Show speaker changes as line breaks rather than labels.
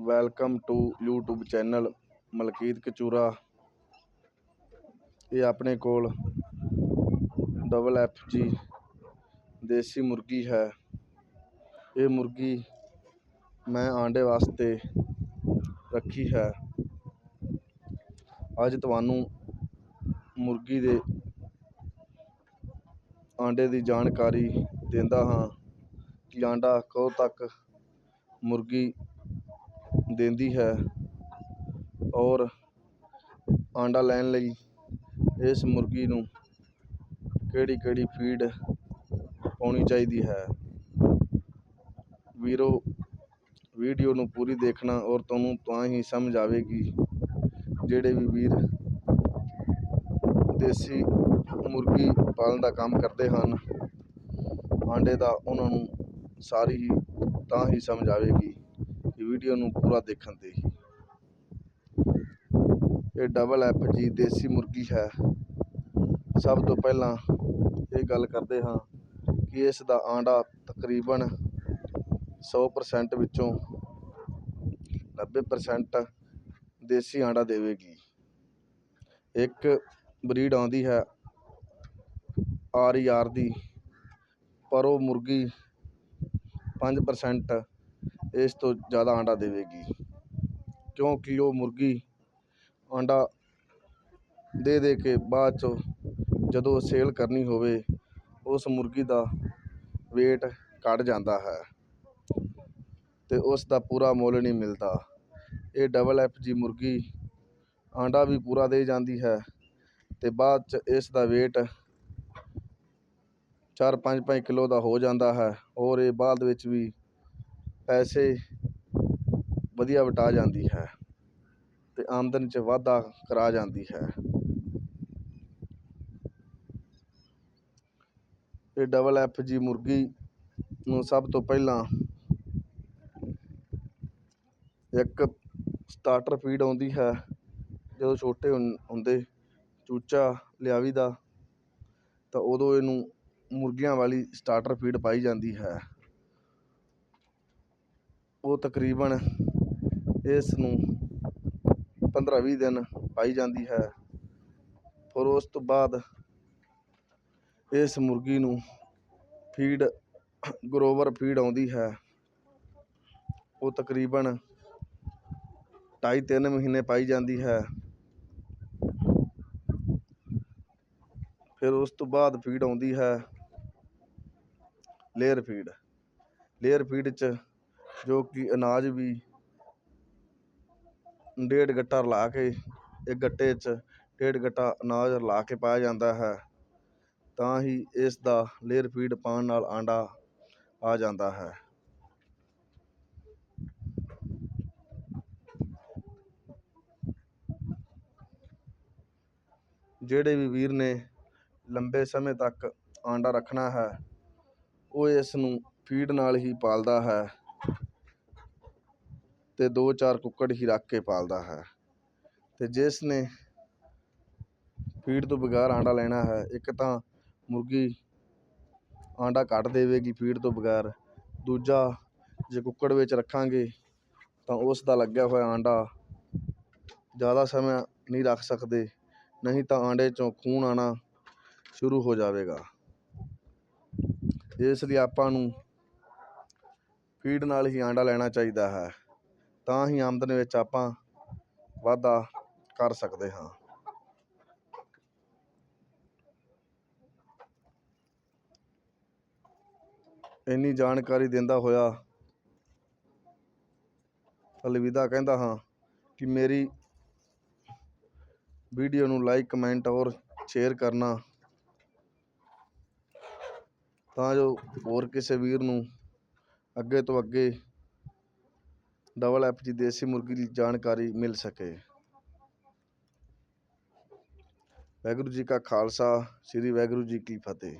Welcome to YouTube channel Malkit Kachura. ਇਹ ਆਪਣੇ ਕੋਲ ਡਬਲ ਐਫ ਜੀ ਦੇਸੀ ਮੁਰਗੀ ਹੈ। ਇਹ ਮੁਰਗੀ ਮੈਂ ਆਂਡੇ ਵਾਸਤੇ ਰੱਖੀ ਹੈ। ਅੱਜ ਤੁਹਾਨੂੰ ਮੁਰਗੀ ਦੇ ਆਂਡੇ ਦੀ ਜਾਣਕਾਰੀ ਦਿੰਦਾ ਹਾਂ ਕਿ ਆਂਡਾ ਕਦੋਂ ਤੱਕ ਮੁਰਗੀ ਦਿੰਦੀ ਹੈ ਔਰ ਆਂਡਾ ਲੈਣ ਲਈ ਇਸ ਮੁਰਗੀ ਨੂੰ ਕਿਹੜੀ ਕਿਹੜੀ ਫੀਡ ਪਾਉਣੀ ਚਾਹੀਦੀ ਹੈ? ਵੀਰੋ ਵੀਡੀਓ ਨੂੰ ਪੂਰੀ ਦੇਖਣਾ ਔਰ ਤੁਹਾਨੂੰ ਤਾਂ ਹੀ ਸਮਝ ਆਵੇਗੀ ਜਿਹੜੇ ਵੀ ਵੀਰ ਦੇਸੀ ਮੁਰਗੀ ਪਾਲਣ ਦਾ ਕੰਮ ਕਰਦੇ ਹਨ। ਆਂਡੇ ਦਾ ਉਹਨਾਂ ਨੂੰ ਸਾਰੀ ਹੀ ਤਾਂ ਹੀ ਸਮਝ ਆਵੇਗੀ। ਵੀਡੀਓ ਨੂੰ ਪੂਰਾ ਦੇਖਣ ਤੇ ਇਹ ਡਬਲ ਐਫ ਜੀ ਦੇਸੀ ਮੁਰਗੀ ਹੈ। ਸਭ ਤੋਂ ਪਹਿਲਾਂ ਇਹ ਗੱਲ ਕਰਦੇ ਹਾਂ ਕਿ ਇਸ ਦਾ ਆਂਡਾ ਤਕਰੀਬਨ 100% ਵਿੱਚੋਂ 90% ਦੇਸੀ ਆਂਡਾ ਦੇਵੇਗੀ। ਇੱਕ ਬਰੀਡ ਆਉਂਦੀ ਹੈ ਆਰ ਈ ਆਰ ਦੀ, ਪਰ ਉਹ ਮੁਰਗੀ 5% ਇਸ ਤੋਂ ਜ਼ਿਆਦਾ ਆਂਡਾ ਦੇਵੇਗੀ। ਕਿਉਂਕਿ ਉਹ ਮੁਰਗੀ ਆਂਡਾ ਦੇ ਦੇ ਕੇ ਬਾਅਦ 'ਚੋਂ ਜਦੋਂ ਸੇਲ ਕਰਨੀ ਹੋਵੇ, ਉਸ ਮੁਰਗੀ ਦਾ ਵੇਟ ਘੱਟ ਜਾਂਦਾ ਹੈ ਅਤੇ ਉਸ ਦਾ ਪੂਰਾ ਮੁੱਲ ਨਹੀਂ ਮਿਲਦਾ। ਇਹ ਡਬਲ ਐੱਫ ਜੀ ਮੁਰਗੀ ਆਂਡਾ ਵੀ ਪੂਰਾ ਦੇ ਜਾਂਦੀ ਹੈ ਅਤੇ ਬਾਅਦ 'ਚ ਇਸ ਦਾ ਵੇਟ ਚਾਰ ਪੰਜ ਪੰਜ ਕਿਲੋ ਦਾ ਹੋ ਜਾਂਦਾ ਹੈ ਔਰ ਇਹ ਬਾਅਦ ਵਿੱਚ ਵੀ ਪੈਸੇ ਵਧੀਆ ਵਟਾ ਜਾਂਦੀ ਹੈ ਅਤੇ ਆਮਦਨ 'ਚ ਵਾਧਾ ਕਰਾ ਜਾਂਦੀ ਹੈ। ਇਹ ਡਬਲ ਐੱਫ ਜੀ ਮੁਰਗੀ ਨੂੰ ਸਭ ਤੋਂ ਪਹਿਲਾਂ ਇੱਕ ਸਟਾਰਟਰ ਫੀਡ ਆਉਂਦੀ ਹੈ। ਜਦੋਂ ਛੋਟੇ ਹੁੰਦੇ ਚੂਚਾ ਲਿਆਵੀ ਦਾ ਤਾਂ ਉਦੋਂ ਇਹਨੂੰ ਮੁਰਗੀਆਂ ਵਾਲੀ ਸਟਾਰਟਰ ਫੀਡ ਪਾਈ ਜਾਂਦੀ ਹੈ। ਉਹ ਤਕਰੀਬਨ ਇਸ ਨੂੰ 15-20 ਦਿਨ ਪਾਈ ਜਾਂਦੀ ਹੈ। ਫਿਰ ਉਸ ਤੋਂ ਬਾਅਦ ਇਸ ਮੁਰਗੀ ਨੂੰ ਫੀਡ ਗਰੋਵਰ ਫੀਡ ਆਉਂਦੀ ਹੈ। ਉਹ ਤਕਰੀਬਨ ਢਾਈ ਤਿੰਨ ਮਹੀਨੇ ਪਾਈ ਜਾਂਦੀ ਹੈ। ਫਿਰ ਉਸ ਤੋਂ ਬਾਅਦ ਫੀਡ ਆਉਂਦੀ ਹੈ। ਲੇਅਰ ਫੀਡ ਲੇਅਰ ਫੀਡ 'ਚ ਜੋ ਕਿ ਅਨਾਜ ਵੀ ਡੇਢ ਗੱਟਾ ਰਲਾ ਕੇ, ਇੱਕ ਗੱਟੇ 'ਚ ਡੇਢ ਗੱਟਾ ਅਨਾਜ ਰਲਾ ਕੇ ਪਾਇਆ ਜਾਂਦਾ ਹੈ, ਤਾਂ ਹੀ ਇਸ ਦਾ ਲੇਅਰ ਫੀਡ ਪਾਉਣ ਨਾਲ ਆਂਡਾ ਆ ਜਾਂਦਾ ਹੈ। ਜਿਹੜੇ ਵੀ ਵੀਰ ਨੇ ਲੰਬੇ ਸਮੇਂ ਤੱਕ ਆਂਡਾ ਰੱਖਣਾ ਹੈ, ਉਹ ਇਸ ਨੂੰ ਫੀਡ ਨਾਲ ਹੀ ਪਾਲਦਾ ਹੈ। ਅਤੇ ਦੋ ਚਾਰ ਕੁੱਕੜ ਹੀ ਰੱਖ ਕੇ ਪਾਲਦਾ ਹੈ। ਅਤੇ ਜਿਸ ਨੇ ਫੀਡ ਤੋਂ ਬਗੈਰ ਆਂਡਾ ਲੈਣਾ ਹੈ, ਇੱਕ ਤਾਂ ਮੁਰਗੀ ਆਂਡਾ ਘੱਟ ਦੇਵੇਗੀ ਫੀਡ ਤੋਂ ਬਗੈਰ, ਦੂਜਾ ਜੇ ਕੁੱਕੜ ਵਿੱਚ ਰੱਖਾਂਗੇ ਤਾਂ ਉਸ ਦਾ ਲੱਗਿਆ ਹੋਇਆ ਆਂਡਾ ਜ਼ਿਆਦਾ ਸਮਾਂ ਨਹੀਂ ਰੱਖ ਸਕਦੇ, ਨਹੀਂ ਤਾਂ ਆਂਡੇ 'ਚੋਂ ਖੂਨ ਆਉਣਾ ਸ਼ੁਰੂ ਹੋ ਜਾਵੇਗਾ। ਇਸ ਲਈ ਆਪਾਂ ਨੂੰ ਫੀਡ ਨਾਲ ਹੀ ਆਂਡਾ ਲੈਣਾ ਚਾਹੀਦਾ ਹੈ। ਤਾਂ ਹੀ ਆਮਦਨ ਵਿੱਚ ਆਪਾਂ ਵਾਧਾ ਕਰ ਸਕਦੇ ਹਾਂ। ਇੰਨੀ ਜਾਣਕਾਰੀ ਦਿੰਦਾ ਹੋਇਆ ਅਲਵਿਦਾ ਕਹਿੰਦਾ ਹਾਂ ਕਿ ਮੇਰੀ ਵੀਡੀਓ ਨੂੰ ਲਾਈਕ, ਕਮੈਂਟ ਔਰ ਸ਼ੇਅਰ ਕਰਨਾ ਤਾਂ ਜੋ ਹੋਰ ਕਿਸੇ ਵੀਰ ਨੂੰ ਅੱਗੇ ਤੋਂ ਅੱਗੇ ਡਬਲ ਐਫ ਜੀ ਦੇਸੀ ਮੁਰਗੀ ਦੀ ਜਾਣਕਾਰੀ ਮਿਲ ਸਕੇ। ਵਾਹਿਗੁਰੂ ਜੀ ਕਾ ਖਾਲਸਾ, ਸ੍ਰੀ ਵਾਹਿਗੁਰੂ ਜੀ ਕੀ ਫਤਿਹ।